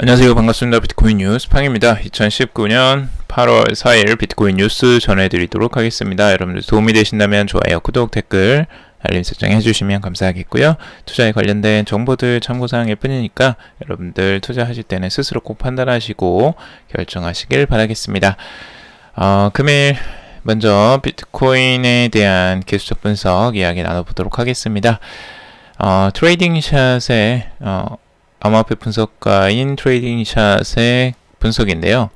안녕하세요. 반갑습니다. 비트코인 뉴스 팡입니다. 2019년 8월 4일 비트코인 뉴스 전해드리도록 하겠습니다. 여러분들 도움이 되신다면 좋아요, 구독, 댓글, 알림 설정 해주시면 감사하겠고요. 투자에 관련된 정보들 참고사항일 뿐이니까 여러분들 투자하실 때는 스스로 꼭 판단하시고 결정하시길 바라겠습니다. 어, 금일 먼저 비트코인에 대한 기술적 분석 이야기 나눠보도록 하겠습니다. 어, 트레이딩 샷의 어, 암호화폐 분석가인 트레이딩 샷의 분석인데요.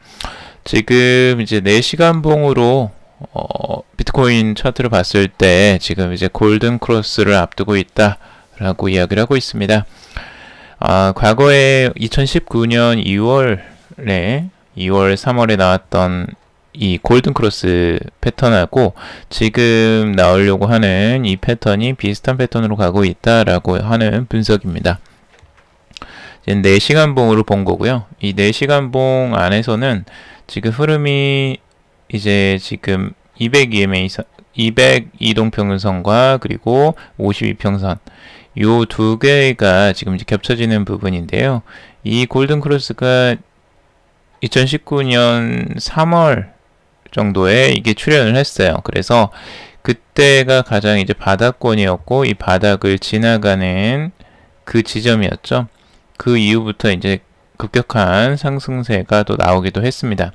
지금 이제 4시간 봉으로 어, 비트코인 차트를 봤을 때 지금 이제 골든 크로스를 앞두고 있다라고 이야기를 하고 있습니다. 아, 과거에 2019년 2월에 2월 3월에 나왔던 이 골든 크로스 패턴하고 지금 나오려고 하는 이 패턴이 비슷한 패턴으로 가고 있다라고 하는 분석입니다. 이제 4시간 봉으로 본 거고요. 이 4시간 봉 안에서는 지금 흐름이 이제 지금 200EMA 200 이동평균선과 그리고 52평선 요 두 개가 지금 이제 겹쳐지는 부분인데요. 이 골든 크로스가 2019년 3월 정도에 이게 출현을 했어요. 그래서 그때가 가장 이제 바닥권이었고 이 바닥을 지나가는 그 지점이었죠. 그 이후부터 이제 급격한 상승세가 또 나오기도 했습니다.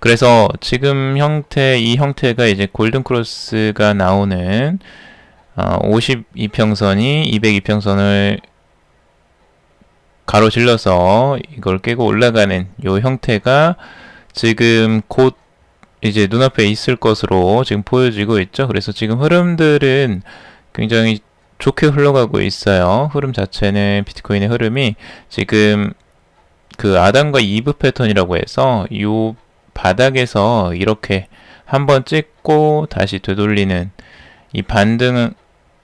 그래서 지금 형태, 이 형태가 이제 골든 크로스가 나오는 어, 52평선이 202평선을 가로질러서 이걸 깨고 올라가는 요 형태가 지금 곧 이제 눈앞에 있을 것으로 지금 보여지고 있죠. 그래서 지금 흐름들은 굉장히 좋게 흘러가고 있어요. 흐름 자체는 비트코인의 흐름이 지금 그 아담과 이브 패턴이라고 해서 이 바닥에서 이렇게 한번 찍고 다시 되돌리는 이 반등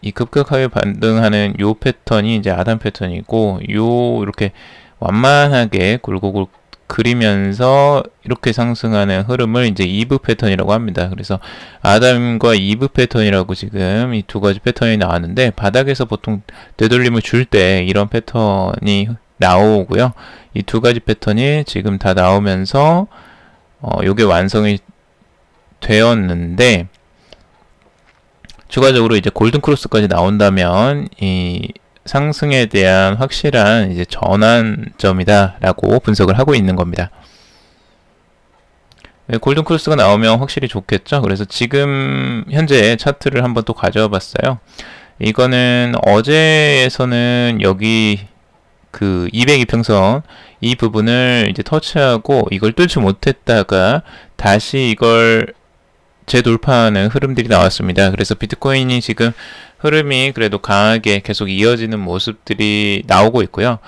이 급격하게 반등하는 요 패턴이 이제 아담 패턴이고 요 이렇게 완만하게 굴곡을 그리면서 이렇게 상승하는 흐름을 이제 이브 패턴이라고 합니다. 그래서 아담과 이브 패턴이라고 지금 이 두 가지 패턴이 나왔는데 바닥에서 보통 되돌림을 줄 때 이런 패턴이 나오고요. 이 두 가지 패턴이 지금 다 나오면서 어, 요게 완성이 되었는데 추가적으로 이제 골든 크로스까지 나온다면 이 상승에 대한 확실한 이제 전환점이다라고 분석을 하고 있는 겁니다. 네, 골든 크로스가 나오면 확실히 좋겠죠. 그래서 지금 현재 차트를 한번 또 가져와 봤어요. 이거는 어제에서는 여기 그 202평선 이 부분을 이제 터치하고 이걸 뚫지 못했다가 다시 이걸 재돌파하는 흐름들이 나왔습니다. 그래서 비트코인이 지금 흐름이 그래도 강하게 계속 이어지는 모습들이 나오고 있고요.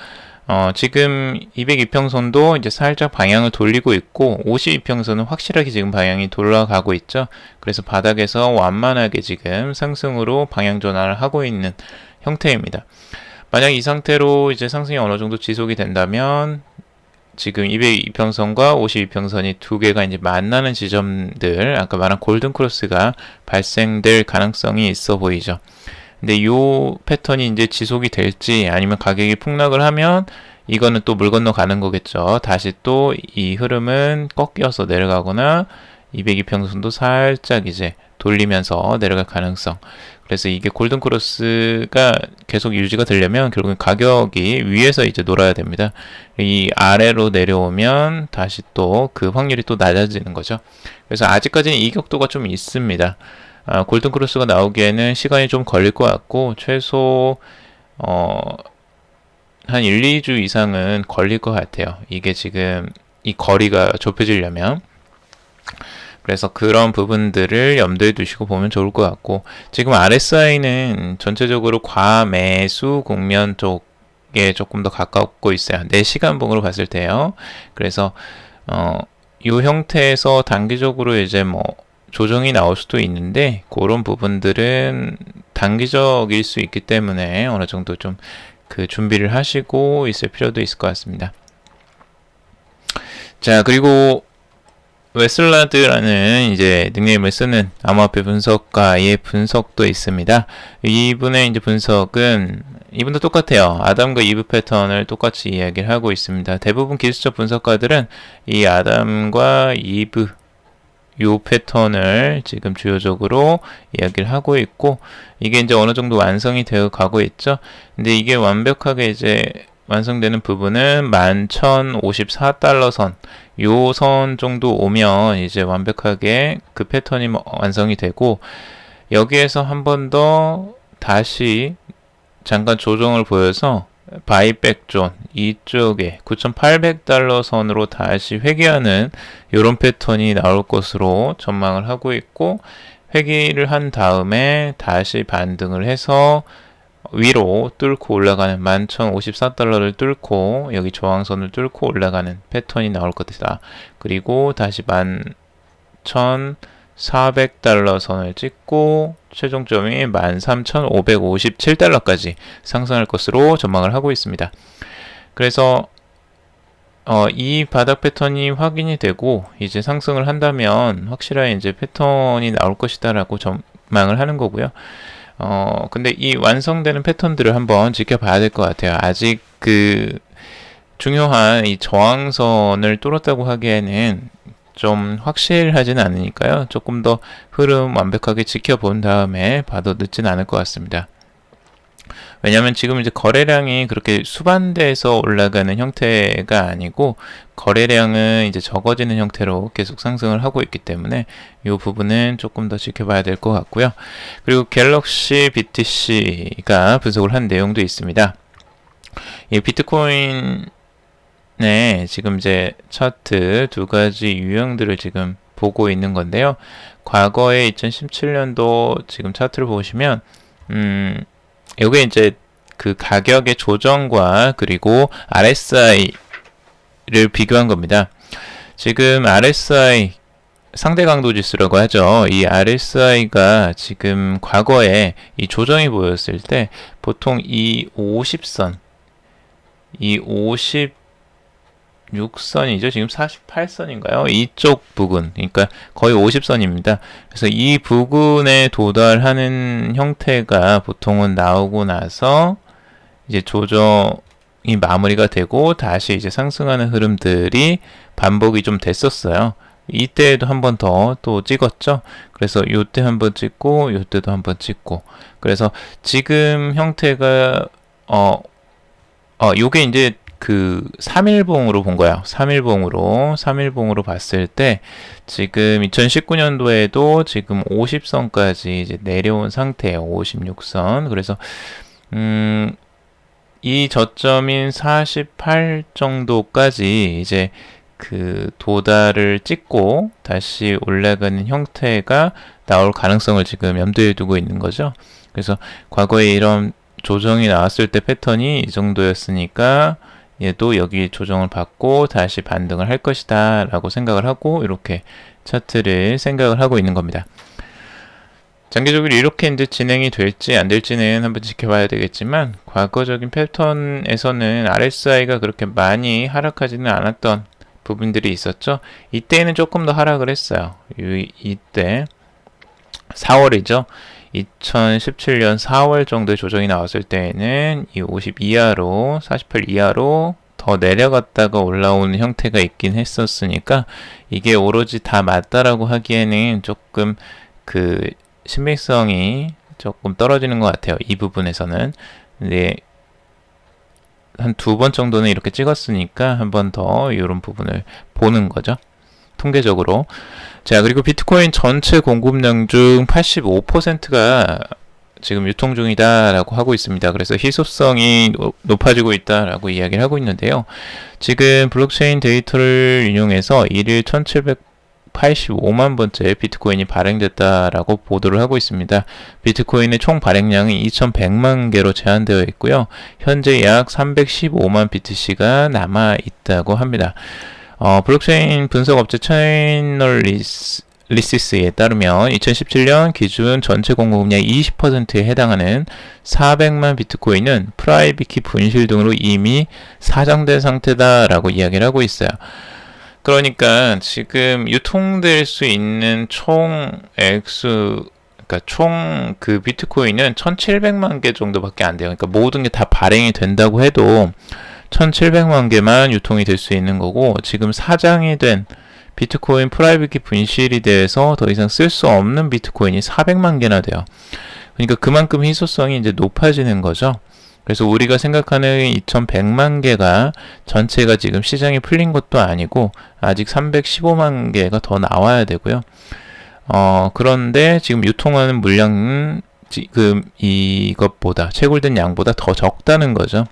어, 지금 202평선도 이제 살짝 방향을 돌리고 있고 52평선은 확실하게 지금 방향이 돌아가고 있죠. 그래서 바닥에서 완만하게 지금 상승으로 방향 전환을 하고 있는 형태입니다. 만약 이 상태로 이제 상승이 어느 정도 지속이 된다면 지금 202평선과 52평선이 두 개가 이제 만나는 지점들, 아까 말한 골든 크로스가 발생될 가능성이 있어 보이죠. 근데 이 패턴이 이제 지속이 될지 아니면 가격이 폭락을 하면 이거는 또 물 건너 가는 거겠죠. 다시 또 이 흐름은 꺾여서 내려가거나 202평선도 살짝 이제 돌리면서 내려갈 가능성. 그래서 이게 골든 크로스가 계속 유지가 되려면 결국엔 가격이 위에서 이제 놀아야 됩니다. 이 아래로 내려오면 다시 또 그 확률이 또 낮아지는 거죠. 그래서 아직까지는 이격도가 좀 있습니다. 아, 골든 크로스가 나오기에는 시간이 좀 걸릴 것 같고 최소 어, 한 1, 2주 이상은 걸릴 것 같아요. 이게 지금 이 거리가 좁혀지려면 그래서 그런 부분들을 염두에 두시고 보면 좋을 것 같고 지금 RSI는 전체적으로 과매수 국면 쪽에 조금 더 가깝고 있어요. 4시간 봉으로 봤을 때요. 그래서 어, 이 형태에서 단기적으로 이제 뭐 조정이 나올 수도 있는데 그런 부분들은 단기적일 수 있기 때문에 어느 정도 좀 그 준비를 하시고 있을 필요도 있을 것 같습니다. 자, 그리고 웨슬라드라는 이제 닉네임을 쓰는 암호화폐 분석가의 분석도 있습니다. 이분의 이제 분석은 이분도 똑같아요. 아담과 이브 패턴을 똑같이 이야기를 하고 있습니다. 대부분 기술적 분석가들은 이 아담과 이브 요 패턴을 지금 주요적으로 이야기를 하고 있고 이게 이제 어느 정도 완성이 되어 가고 있죠. 근데 이게 완벽하게 이제 완성되는 부분은 11,054달러 선, 요 선 정도 오면 이제 완벽하게 그 패턴이 뭐 완성이 되고 여기에서 한 번 더 다시 잠깐 조정을 보여서 바이백 존 이쪽에 9,800달러 선으로 다시 회귀하는 이런 패턴이 나올 것으로 전망을 하고 있고 회귀를 한 다음에 다시 반등을 해서 위로 뚫고 올라가는 11,054달러를 뚫고 여기 저항선을 뚫고 올라가는 패턴이 나올 것이다. 그리고 다시 11,400달러 선을 찍고 최종점이 13,557달러까지 상승할 것으로 전망을 하고 있습니다. 그래서 어, 이 바닥 패턴이 확인이 되고 이제 상승을 한다면 확실하게 이제 패턴이 나올 것이다라고 전망을 하는 거고요. 어, 근데 이 완성되는 패턴들을 한번 지켜봐야 될 것 같아요. 아직 그 중요한 이 저항선을 뚫었다고 하기에는 좀 확실하지는 않으니까요. 조금 더 흐름 완벽하게 지켜본 다음에 봐도 늦진 않을 것 같습니다. 왜냐하면 지금 이제 거래량이 그렇게 수반대에서 올라가는 형태가 아니고 거래량은 이제 적어지는 형태로 계속 상승을 하고 있기 때문에 이 부분은 조금 더 지켜봐야 될 것 같고요. 그리고 갤럭시 BTC가 분석을 한 내용도 있습니다. 이 비트코인 네, 지금 이제 차트 두 가지 유형들을 지금 보고 있는 건데요. 과거에 2017년도 지금 차트를 보시면, 음, 요게 이제 그 가격의 조정과 그리고 RSI를 비교한 겁니다. 지금 RSI 상대 강도 지수라고 하죠. 이 RSI가 지금 과거에 이 조정이 보였을 때 보통 이 50선, 이 56선이죠. 지금 48선인가요? 이쪽 부근, 그러니까 거의 50선입니다. 그래서 이 부근에 도달하는 형태가 보통은 나오고 나서 이제 조정이 마무리가 되고 다시 이제 상승하는 흐름들이 반복이 좀 됐었어요. 이때에도 한 번 더 또 찍었죠. 그래서 요때 한 번 찍고 요때도 한 번 찍고 그래서 지금 형태가 어, 어 요게 이제 그 3일봉으로 본 거야. 3일봉으로 3일봉으로 봤을 때 지금 2019년도에도 지금 50선까지 이제 내려온 상태예요. 56선. 그래서 음, 이 저점인 48 정도까지 이제 그 도달을 찍고 다시 올라가는 형태가 나올 가능성을 지금 염두에 두고 있는 거죠. 그래서 과거에 이런 조정이 나왔을 때 패턴이 이 정도였으니까 얘도 여기 조정을 받고 다시 반등을 할 것이다 라고 생각을 하고 이렇게 차트를 생각을 하고 있는 겁니다. 장기적으로 이렇게 이제 진행이 될지 안 될지는 한번 지켜봐야 되겠지만 과거적인 패턴에서는 RSI가 그렇게 많이 하락하지는 않았던 부분들이 있었죠. 이때는 조금 더 하락을 했어요. 이, 이때 4월이죠. 2017년 4월 정도의 조정이 나왔을 때에는 이 50 이하로 48 이하로 더 내려갔다가 올라오는 형태가 있긴 했었으니까 이게 오로지 다 맞다라고 하기에는 조금 그 신빙성이 조금 떨어지는 것 같아요. 이 부분에서는. 근데 한 두 번 정도는 이렇게 찍었으니까 한 번 더 이런 부분을 보는 거죠. 통계적으로. 자, 그리고 비트코인 전체 공급량 중 85%가 지금 유통 중이다라고 하고 있습니다. 그래서 희소성이 높아지고 있다라고 이야기를 하고 있는데요. 지금 블록체인 데이터를 인용해서 1일 1785만 번째 비트코인이 발행됐다라고 보도를 하고 있습니다. 비트코인의 총 발행량이 2100만 개로 제한되어 있고요. 현재 약 315만 BTC가 남아 있다고 합니다. 어, 블록체인 분석 업체 차이널리스 리시스에 따르면 2017년 기준 전체 공급량 20%에 해당하는 400만 비트코인은 프라이빗 키 분실 등으로 이미 사장된 상태다라고 이야기를 하고 있어요. 그러니까 지금 유통될 수 있는 총 액수 그러니까 총 그 비트코인은 1,700만 개 정도밖에 안 돼요. 그러니까 모든 게 다 발행이 된다고 해도 1,700만 개만 유통이 될 수 있는 거고 지금 사장이 된 비트코인 프라이빗 키 분실이 돼서 더 이상 쓸 수 없는 비트코인이 400만 개나 돼요. 그러니까 그만큼 희소성이 이제 높아지는 거죠. 그래서 우리가 생각하는 2100만 개가 전체가 지금 시장이 풀린 것도 아니고 아직 315만 개가 더 나와야 되고요. 어, 그런데 지금 유통하는 물량은 지금 이것보다 채굴된 양보다 더 적다는 거죠.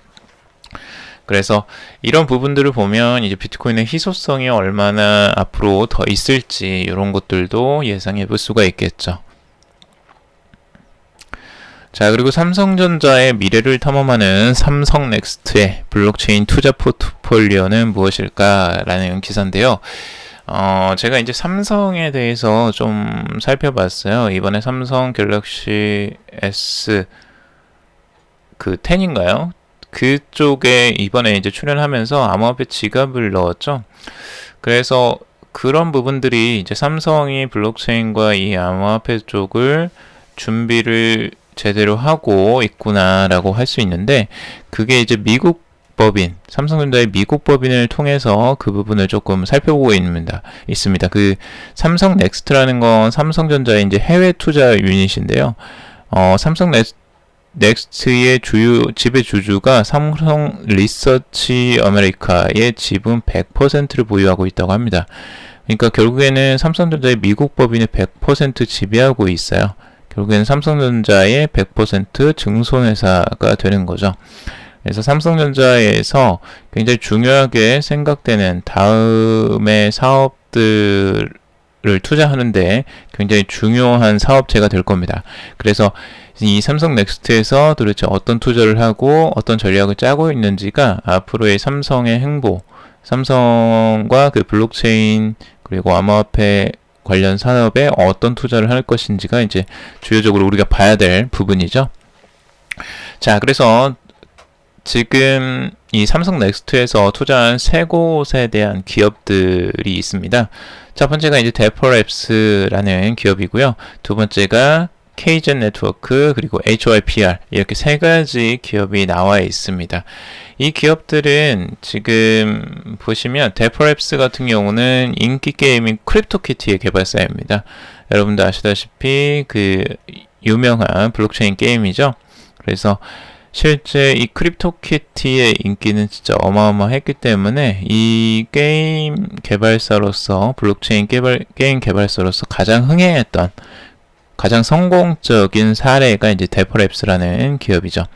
그래서 이런 부분들을 보면 이제 비트코인의 희소성이 얼마나 앞으로 더 있을지 이런 것들도 예상해 볼 수가 있겠죠. 자, 그리고 삼성전자의 미래를 탐험하는 삼성 넥스트의 블록체인 투자 포트폴리오는 무엇일까라는 기사인데요. 어, 제가 이제 삼성에 대해서 좀 살펴봤어요. 이번에 삼성 갤럭시 S 그 10인가요? 그쪽에 이번에 이제 출연하면서 암호화폐 지갑을 넣었죠. 그래서 그런 부분들이 이제 삼성이 블록체인과 이 암호화폐 쪽을 준비를 제대로 하고 있구나라고 할 수 있는데 그게 이제 미국 법인 삼성전자의 미국 법인을 통해서 그 부분을 조금 살펴보고 있습니다. 있습니다. 그 삼성 넥스트라는 건 삼성전자의 이제 해외 투자 유닛인데요. 어, 삼성 넥스, 넥스트의 주요 지배 주주가 삼성 리서치 아메리카의 지분 100%를 보유하고 있다고 합니다. 그러니까 결국에는 삼성전자의 미국 법인을 100% 지배하고 있어요. 결국에는 삼성전자의 100% 증손회사가 되는 거죠. 그래서 삼성전자에서 굉장히 중요하게 생각되는 다음의 사업들 을 투자하는데 굉장히 중요한 사업체가 될 겁니다. 그래서 이 삼성 넥스트에서 도대체 어떤 투자를 하고 어떤 전략을 짜고 있는지가 앞으로의 삼성의 행보, 삼성과 그 블록체인 그리고 암호화폐 관련 산업에 어떤 투자를 할 것인지가 이제 주요적으로 우리가 봐야 될 부분이죠. 자, 그래서 지금 이 삼성 넥스트에서 투자한 세 곳에 대한 기업들이 있습니다. 첫 번째가 이제 데퍼랩스라는 기업이고요. 두 번째가 케이젠 네트워크 그리고 HYPR 이렇게 세 가지 기업이 나와 있습니다. 이 기업들은 지금 보시면 데퍼랩스 같은 경우는 인기 게임인 크립토키티의 개발사입니다. 여러분도 아시다시피 그 유명한 블록체인 게임이죠. 그래서 실제 이 크립토키티의 인기는 진짜 어마어마했기 때문에 이 게임 개발사로서 블록체인 개발, 게임 개발사로서 가장 흥행했던 가장 성공적인 사례가 이제 데퍼랩스라는 기업이죠.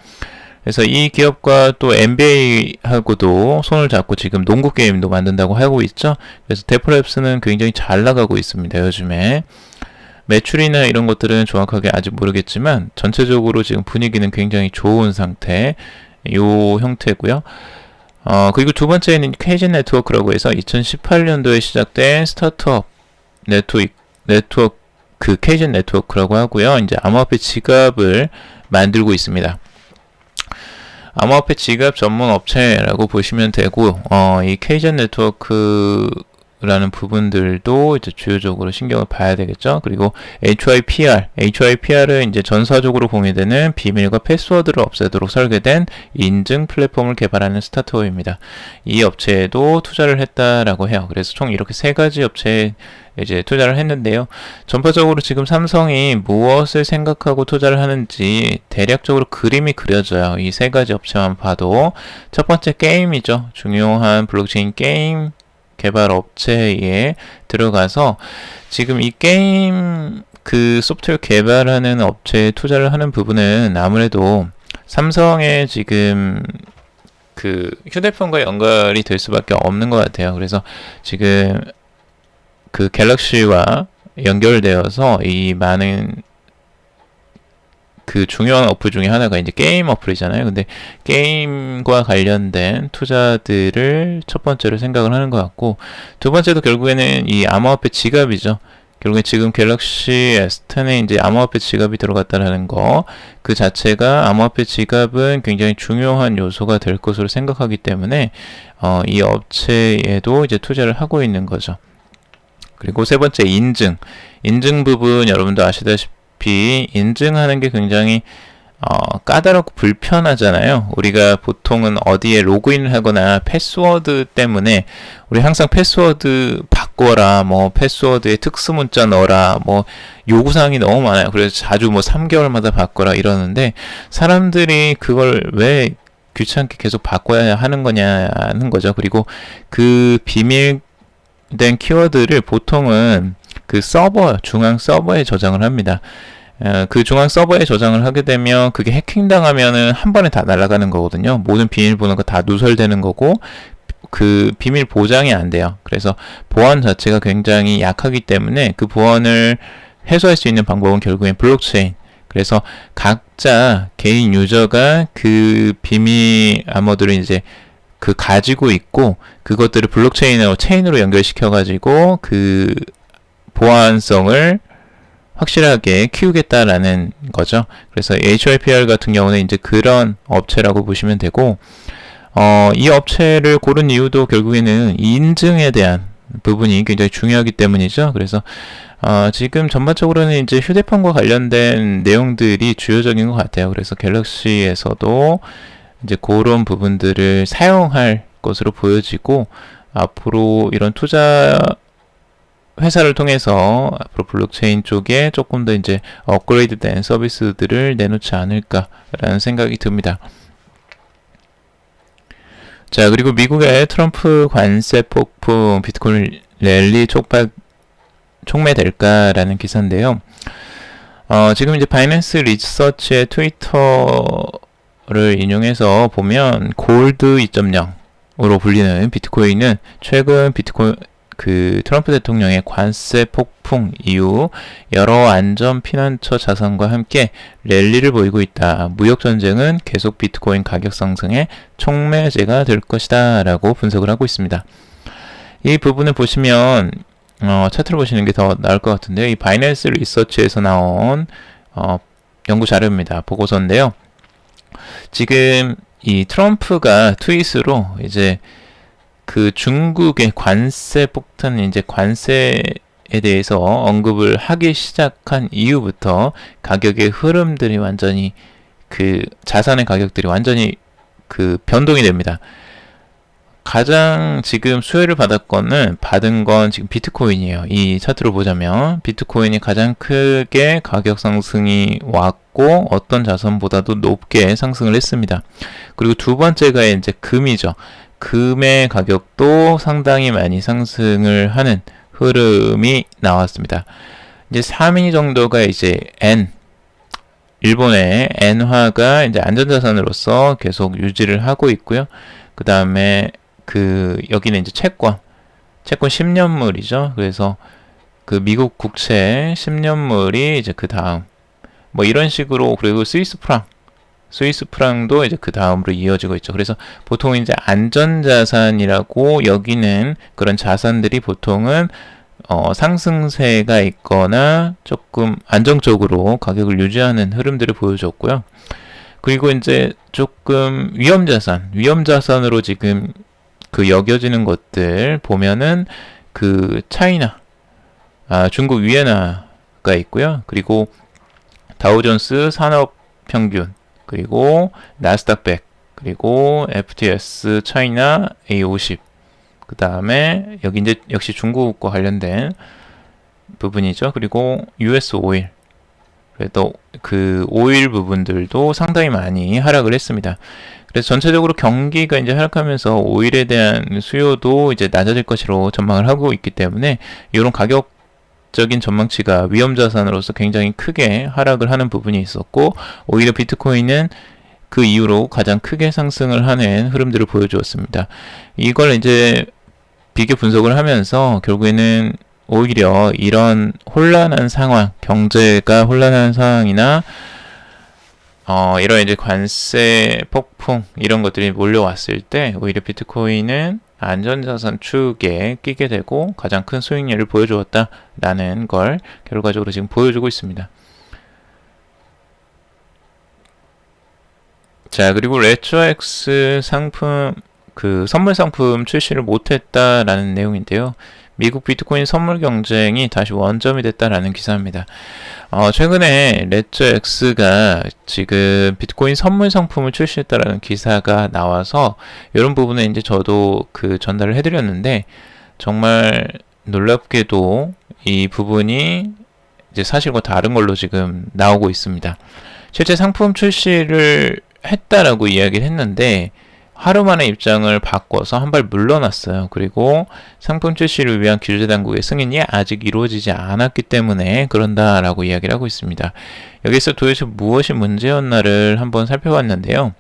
그래서 이 기업과 또 NBA하고도 손을 잡고 지금 농구 게임도 만든다고 하고 있죠. 그래서 데프랩스는 굉장히 잘 나가고 있습니다. 요즘에 매출이나 이런 것들은 정확하게 아직 모르겠지만 전체적으로 지금 분위기는 굉장히 좋은 상태 요 형태고요. 어, 그리고 두 번째는 케이진 네트워크라고 해서 2018년도에 시작된 스타트업 네트워크, 네트워크 그 케이진 네트워크라고 하고요. 이제 암호화폐 지갑을 만들고 있습니다. 암호화폐 지갑 전문 업체라고 보시면 되고 어, 이 케이전 네트워크 라는 부분들도 이제 주요적으로 신경을 봐야 되겠죠. 그리고 HYPR, HYPR은 이제 전사적으로 공유되는 비밀과 패스워드를 없애도록 설계된 인증 플랫폼을 개발하는 스타트업입니다. 이 업체에도 투자를 했다라고 해요. 그래서 총 이렇게 세 가지 업체에 이제 투자를 했는데요. 전파적으로 지금 삼성이 무엇을 생각하고 투자를 하는지 대략적으로 그림이 그려져요. 이 세 가지 업체만 봐도 첫 번째 게임이죠. 중요한 블록체인 게임 개발 업체에 들어가서 지금 이 게임 그 소프트웨어 개발하는 업체에 투자를 하는 부분은 아무래도 삼성의 지금 그 휴대폰과 연결이 될 수밖에 없는 것 같아요. 그래서 지금 그 갤럭시와 연결되어서 이 많은 그 중요한 어플 중에 하나가 이제 게임 어플이잖아요. 근데 게임과 관련된 투자들을 첫 번째로 생각을 하는 것 같고 두 번째도 결국에는 이 암호화폐 지갑이죠. 결국에 지금 갤럭시 S10에 이제 암호화폐 지갑이 들어갔다는 거, 그 자체가 암호화폐 지갑은 굉장히 중요한 요소가 될 것으로 생각하기 때문에, 어, 이 업체에도 이제 투자를 하고 있는 거죠. 그리고 세 번째 인증. 인증 부분 여러분도 아시다시피 아시다시피 인증하는 게 굉장히 어, 까다롭고 불편하잖아요. 우리가 보통은 어디에 로그인을 하거나 패스워드 때문에 우리 항상 패스워드 바꿔라, 뭐 패스워드에 특수 문자 넣어라, 뭐 요구 사항이 너무 많아요. 그래서 자주 뭐 3개월마다 바꿔라 이러는데 사람들이 그걸 왜 귀찮게 계속 바꿔야 하는 거냐는 거죠. 그리고 그 비밀된 키워드를 보통은 그 서버, 중앙 서버에 저장을 합니다. 어, 그 중앙 서버에 저장을 하게 되면 그게 해킹당하면은 한 번에 다 날아가는 거거든요. 모든 비밀번호가 다 누설되는 거고 그 비밀 보장이 안 돼요. 그래서 보안 자체가 굉장히 약하기 때문에 그 보안을 해소할 수 있는 방법은 결국엔 블록체인. 그래서 각자 개인 유저가 그 비밀 암호들을 이제 그 가지고 있고 그것들을 블록체인으로 체인으로 연결시켜 가지고 그 보안성을 확실하게 키우겠다라는 거죠. 그래서 HYPR 같은 경우는 이제 그런 업체라고 보시면 되고, 어, 이 업체를 고른 이유도 결국에는 인증에 대한 부분이 굉장히 중요하기 때문이죠. 그래서 어, 지금 전반적으로는 이제 휴대폰과 관련된 내용들이 주요적인 것 같아요. 그래서 갤럭시에서도 이제 그런 부분들을 사용할 것으로 보여지고 앞으로 이런 투자 회사를 통해서 앞으로 블록체인 쪽에 조금 더 이제 업그레이드된 서비스들을 내놓지 않을까라는 생각이 듭니다. 자, 그리고 미국의 트럼프 관세 폭풍 비트코인 랠리 촉발 촉매될까라는 기사인데요. 어, 지금 이제 바이낸스 리서치의 트위터를 인용해서 보면 골드 2.0으로 불리는 비트코인은 최근 비트코인 그 트럼프 대통령의 관세 폭풍 이후 여러 안전 피난처 자산과 함께 랠리를 보이고 있다. 무역 전쟁은 계속 비트코인 가격 상승의 촉매제가 될 것이다. 라고 분석을 하고 있습니다. 이 부분을 보시면 어, 차트를 보시는 게 더 나을 것 같은데요. 이 바이낸스 리서치에서 나온 어, 연구 자료입니다. 보고서인데요. 지금 이 트럼프가 트윗으로 이제 그 중국의 관세 폭탄 이제 관세에 대해서 언급을 하기 시작한 이후부터 가격의 흐름들이 완전히 그 자산의 가격들이 완전히 그 변동이 됩니다. 가장 지금 수혜를 받았거는 받은 건 지금 비트코인이에요. 이 차트로 보자면 비트코인이 가장 크게 가격 상승이 왔고 어떤 자산보다도 높게 상승을 했습니다. 그리고 두 번째가 이제 금이죠. 금의 가격도 상당히 많이 상승을 하는 흐름이 나왔습니다. 이제 3위 정도가 이제 N 일본의 엔화가 이제 안전자산으로서 계속 유지를 하고 있고요. 그 다음에 그 여기는 이제 채권, 채권 10년물이죠. 그래서 그 미국 국채 10년물이 이제 그 다음 뭐 이런 식으로 그리고 스위스 프랑 스위스 프랑도 이제 그 다음으로 이어지고 있죠. 그래서 보통 이제 안전자산이라고 여기는 그런 자산들이 보통은 어, 상승세가 있거나 조금 안정적으로 가격을 유지하는 흐름들을 보여줬고요. 그리고 이제 조금 위험자산, 위험자산으로 지금 그 여겨지는 것들 보면은 그 차이나, 아, 중국 위에나가 있고요. 그리고 다우존스 산업 평균, 그리고 나스닥 100, 그리고 FTS 차이나 A50, 그 다음에 여기 이제 역시 중국과 관련된 부분이죠. 그리고 US 오일. 그래도 그 오일 부분들도 상당히 많이 하락을 했습니다. 그래서 전체적으로 경기가 이제 하락하면서 오일에 대한 수요도 이제 낮아질 것으로 전망을 하고 있기 때문에 이런 가격 적인 전망치가 위험 자산으로서 굉장히 크게 하락을 하는 부분이 있었고 오히려 비트코인은 그 이후로 가장 크게 상승을 하는 흐름들을 보여주었습니다. 이걸 이제 비교 분석을 하면서 결국에는 오히려 이런 혼란한 상황, 경제가 혼란한 상황이나 어, 이런 이제 관세 폭풍 이런 것들이 몰려왔을 때 오히려 비트코인은 안전자산 축에 끼게 되고 가장 큰 수익률을 보여주었다라는 걸 결과적으로 지금 보여주고 있습니다. 자 그리고 레트로엑스 상품 그 선물 상품 출시를 못했다라는 내용인데요. 미국 비트코인 선물 경쟁이 다시 원점이 됐다라는 기사입니다. 어, 최근에 X가 지금 비트코인 선물 상품을 출시했다라는 기사가 나와서 이런 부분에 이제 저도 그 전달을 해드렸는데 정말 놀랍게도 이 부분이 이제 사실과 다른 걸로 지금 나오고 있습니다. 실제 상품 출시를 했다라고 이야기를 했는데 하루 만에 입장을 바꿔서 한 발 물러났어요. 그리고 상품 출시를 위한 규제 당국의 승인이 아직 이루어지지 않았기 때문에 그런다라고 이야기를 하고 있습니다. 여기서 도대체 무엇이 문제였나를 한번 살펴봤는데요.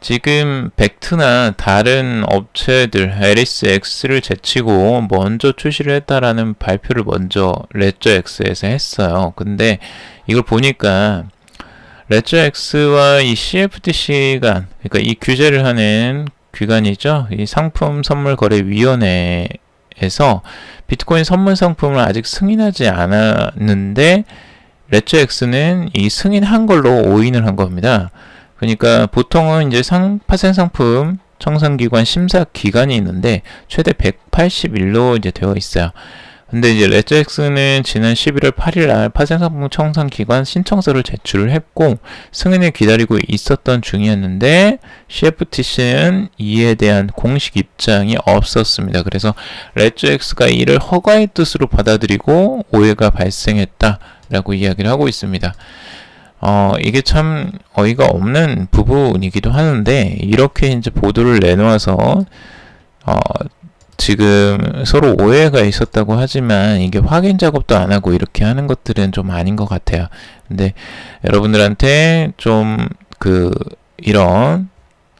지금 벡트나 다른 업체들 LSX를 제치고 먼저 출시를 했다라는 발표를 먼저 레저 X에서 했어요. 근데 이걸 보니까 X와 이 CFTC가 그러니까 이 규제를 하는 기관이죠. 이 상품 선물 거래 위원회에서 비트코인 선물 상품을 아직 승인하지 않았는데 X는 이 승인한 걸로 오인을 한 겁니다. 그러니까 보통은 이제 상 파생 상품 청산기관 심사 기간이 있는데 최대 180일로 이제 되어 있어요. 근데 이제 레저엑스는 지난 11월 8일 날 파생상품 청산 기관 신청서를 제출을 했고 승인을 기다리고 있었던 중이었는데 CFTC는 이에 대한 공식 입장이 없었습니다. 그래서 레저엑스가 이를 허가의 뜻으로 받아들이고 오해가 발생했다라고 이야기를 하고 있습니다. 어, 이게 참 어이가 없는 부분이기도 하는데, 이렇게 이제 보도를 내놓아서, 어, 지금 서로 오해가 있었다고 하지만 이게 확인 작업도 안 하고 이렇게 하는 것들은 좀 아닌 것 같아요. 근데 여러분들한테 좀 그 이런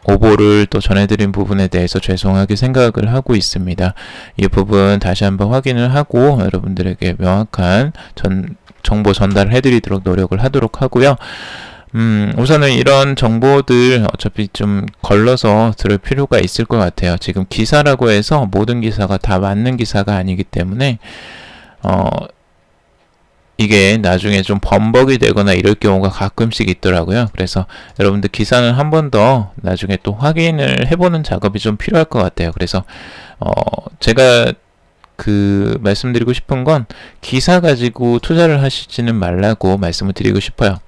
오보를 또 전해드린 부분에 대해서 죄송하게 생각을 하고 있습니다. 이 부분 다시 한번 확인을 하고 여러분들에게 명확한 전, 정보 전달을 해드리도록 노력을 하도록 하고요. 음, 우선은 이런 정보들 어차피 좀 걸러서 들을 필요가 있을 것 같아요. 지금 기사라고 해서 모든 기사가 다 맞는 기사가 아니기 때문에, 어, 이게 나중에 좀 범벅이 되거나 이럴 경우가 가끔씩 있더라고요. 그래서 여러분들 기사는 한 번 더 나중에 또 확인을 해보는 작업이 좀 필요할 것 같아요. 그래서, 어, 제가 그 말씀드리고 싶은 건 기사 가지고 투자를 하시지는 말라고 말씀을 드리고 싶어요.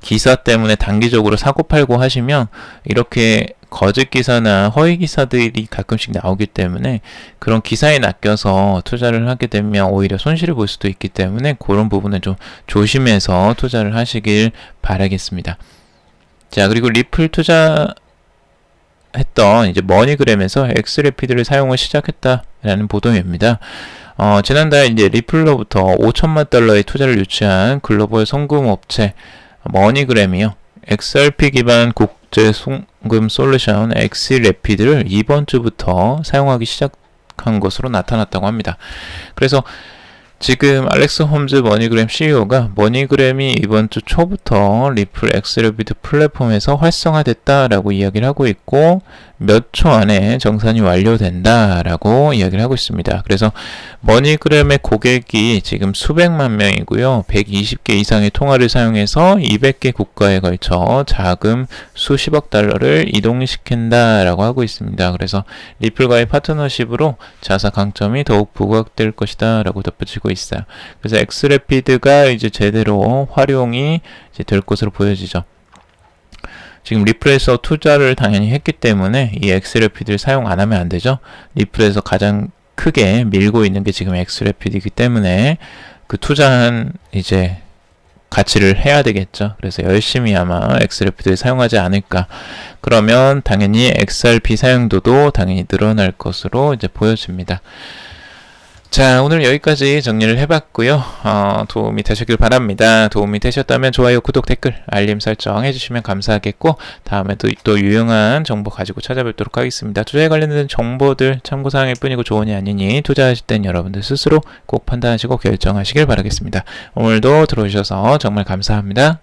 기사 때문에 단기적으로 사고팔고 하시면 이렇게 거짓 기사나 허위 기사들이 가끔씩 나오기 때문에 그런 기사에 낚여서 투자를 하게 되면 오히려 손실을 볼 수도 있기 때문에 그런 부분은 좀 조심해서 투자를 하시길 바라겠습니다. 자, 그리고 리플 투자 했던 이제 머니그램에서 엑스레피드를 사용을 시작했다라는 보도입니다. 어, 지난달 이제 리플로부터 5천만 달러의 투자를 유치한 글로벌 송금 업체 머니그램이요. XRP 기반 국제 송금 솔루션 엑스레피드를 이번 주부터 사용하기 시작한 것으로 나타났다고 합니다. 그래서 지금 알렉스 홈즈 머니그램 CEO가 머니그램이 이번 주 초부터 리플 엑스레비드 플랫폼에서 활성화됐다라고 이야기를 하고 있고 몇 초 안에 정산이 완료된다라고 이야기를 하고 있습니다. 그래서 머니그램의 고객이 지금 수백만 명이고요. 120개 이상의 통화를 사용해서 200개 국가에 걸쳐 자금 수십억 달러를 이동시킨다라고 하고 있습니다. 그래서 리플과의 파트너십으로 자사 강점이 더욱 부각될 것이다라고 덧붙이고 있어요. 그래서 엑스레피드가 이제 제대로 활용이 이제 될 것으로 보여지죠. 지금 리플에서 투자를 당연히 했기 때문에 이 엑스레피드를 사용 안 하면 안 되죠. 리플에서 가장 크게 밀고 있는 게 지금 엑스레피드이기 때문에 그 투자한 이제 가치를 해야 되겠죠. 그래서 열심히 아마 엑스레피드를 사용하지 않을까. 그러면 당연히 XRP 사용도도 당연히 늘어날 것으로 이제 보여집니다. 자, 오늘 여기까지 정리를 해봤고요. 어, 도움이 되셨길 바랍니다. 도움이 되셨다면 좋아요, 구독, 댓글, 알림 설정 해주시면 감사하겠고 다음에 또, 또 유용한 정보 가지고 찾아뵙도록 하겠습니다. 투자에 관련된 정보들 참고사항일 뿐이고 조언이 아니니 투자하실 땐 여러분들 스스로 꼭 판단하시고 결정하시길 바라겠습니다. 오늘도 들어오셔서 정말 감사합니다.